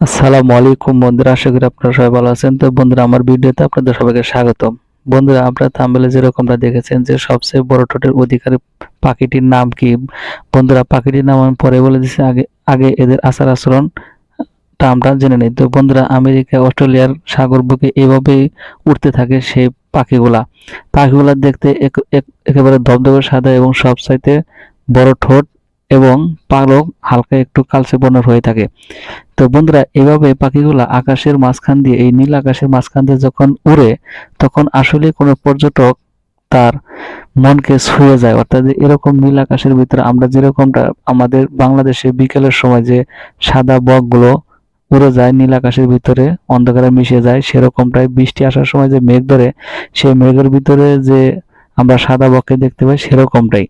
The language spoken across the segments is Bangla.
আসসালামু আলাইকুম বন্ধুরা, আশা করি আপনারা সবাই ভালো আছেন। তো বন্ধুরা, আমার ভিডিওতে আপনাদের সবাইকে স্বাগতম। বন্ধুরা, আপনারা থাম্বেলে যেরকমটা দেখেছেন যে সবচেয়ে বড় ঠোঁটের অধিকারী পাখিটির নাম কি? বন্ধুরা, পাখিটির নাম আমি পরে বলে দিচ্ছি আগে আগে এদের আচার আচরণ আমরা জেনে নিই। তো বন্ধুরা, আমেরিকা, অস্ট্রেলিয়ার সাগর বুকে এভাবেই উঠতে থাকে সেই পাখিগুলা। পাখিগুলা দেখতে এক- এক- একেবারে ধবধবে সাদা এবং সবচাইতে বড় ঠোঁট এবং পালক হালকা একটু কালচে বর্ণের হয়ে থাকে। তো বন্ধুরা, এভাবে পাখিগুলো আকাশের মাঝখান দিয়ে, এই নীল আকাশের মাঝখান দিয়ে যখন উড়ে, তখন আসলে কোনো পর্যটক তার মনকে ছুঁয়ে যায়। অর্থাৎ এরকম নীল আকাশের ভিতরে আমরা যেরকমটা আমাদের বাংলাদেশে বিকেলের সময় যে সাদা বকগুলো উড়ে যায়, নীল আকাশের ভিতরে অন্ধকারে মিশে যায়, সেরকমটাই বৃষ্টি আসার সময় যে মেঘ ধরে, সেই মেঘের ভিতরে যে আমরা সাদা বককে দেখতে পাই, সেরকমটাই।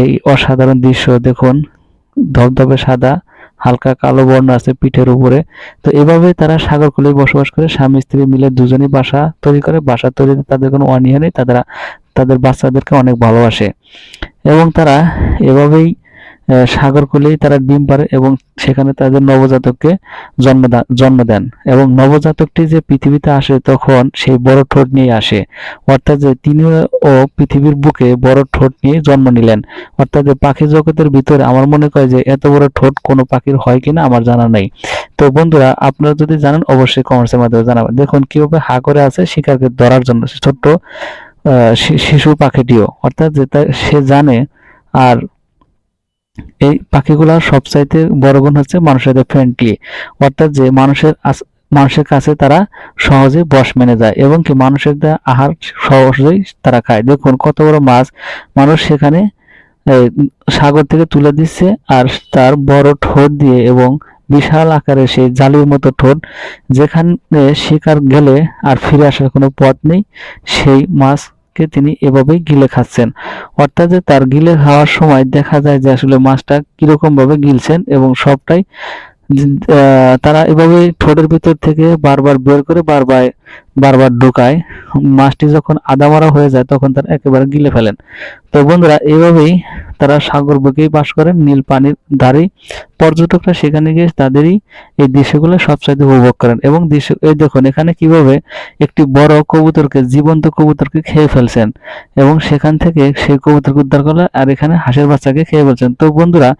এই অসাধারণ দৃশ্য দেখুন, ধবধবে সাদা, হালকা কালো বর্ণ আছে পিঠের উপরে। তো এভাবে তারা সাগরকুলে বসবাস করে, স্বামী, স্ত্রী মিলে দুজনই বাসা তৈরি করে। বাসা তৈরিতে তাদের কোনো অনীহা নেই তারা তাদের বাচ্চাদেরকে অনেক ভালোবাসে। এবং তারা এভাবেই সাগরকুলেই তারা ডিম পারে এবং সেখানে তাদের নবজাতককে জন্ম জন্ম দেন এবং নবজাতকটি যে পৃথিবীতে আসে তখন সেই বড় ঠোঁট নিয়ে আসে। অর্থাৎ যে তিনিও পৃথিবীর বুকে বড় ঠোঁট নিয়ে জন্ম নিলেন। অর্থাৎ পাখি জগতের ভিতরে আমার মনে হয় যে এত বড় ঠোঁট কোনো পাখির হয় কিনা আমার জানা নেই। তো বন্ধুরা, আপনারা যদি জানেন অবশ্যই কমেন্টসের মাধ্যমে জানাবেন। দেখুন কীভাবে হা করে আছে শিকারকে ধরার জন্য ছোট্ট শিশু পাখিটিও। অর্থাৎ যে সে জানে আর এই পাখিগুলার সবচাইতে বড় গুণ হচ্ছে মানুষের সাথে ফ্রেন্ডলি অর্থাৎ যে মানুষের মানুষের কাছে তারা সহজে বস মেনে যায় এবং কি মানুষের আহার সহজেই তারা খায়। দেখুন কত বড় মাছ। মানুষ সেখানে সাগর থেকে তুলে দিচ্ছে আর তার বড় ঠোঁট দিয়ে এবং বিশাল আকারে সেই জালির মতো ঠোঁট, যেখানে শিকার গেলে আর ফিরে আসার কোনো পথ নেই, সেই মাছকে তিনি এভাবেই গিলে খাচ্ছেন। অর্থাৎ তার গিলে খাওয়ার সময় দেখা যায় যে আসলে মাছটা কীরকম ভাবে গিলছেন এবং সবটাই তারা এভাবে ঠোঁটের ভিতর থেকে বারবার বের করে বারবার বারবার ঢোকায়, মাছটি যখন আদামারা হয়ে যায়, তখন তারা একেবারে গিলে ফেলেন। তো বন্ধুরা, এইভাবেই তারা সাগর বুকেই বাস করেন নীল পানির ধারে পর্যটকরা সেখানে গিয়ে তাদেরই এই দৃশ্যগুলো সবচাইতে উপভোগ করেন এবং দৃশ্য, এই দেখুন, এখানে কীভাবে একটি বড় কবুতরকে, জীবন্ত কবুতরকে খেয়ে ফেলছেন এবং সেখান থেকে সেই কবুতরকে উদ্ধার করলে আর এখানে হাঁসের বাচ্চাকে খেয়ে ফেলছেন। তো বন্ধুরা,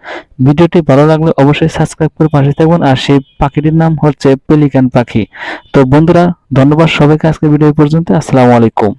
ভিডিওটি ভালো লাগলে অবশ্যই সাবস্ক্রাইব করে পাশে থাকবেন। আর সেই পাখিটির নাম হচ্ছে পেলিকান পাখি। তো বন্ধুরা ধন্যবাদ সবাইকে আজকে ভিডিও পর্যন্ত। আসসালামু আলাইকুম।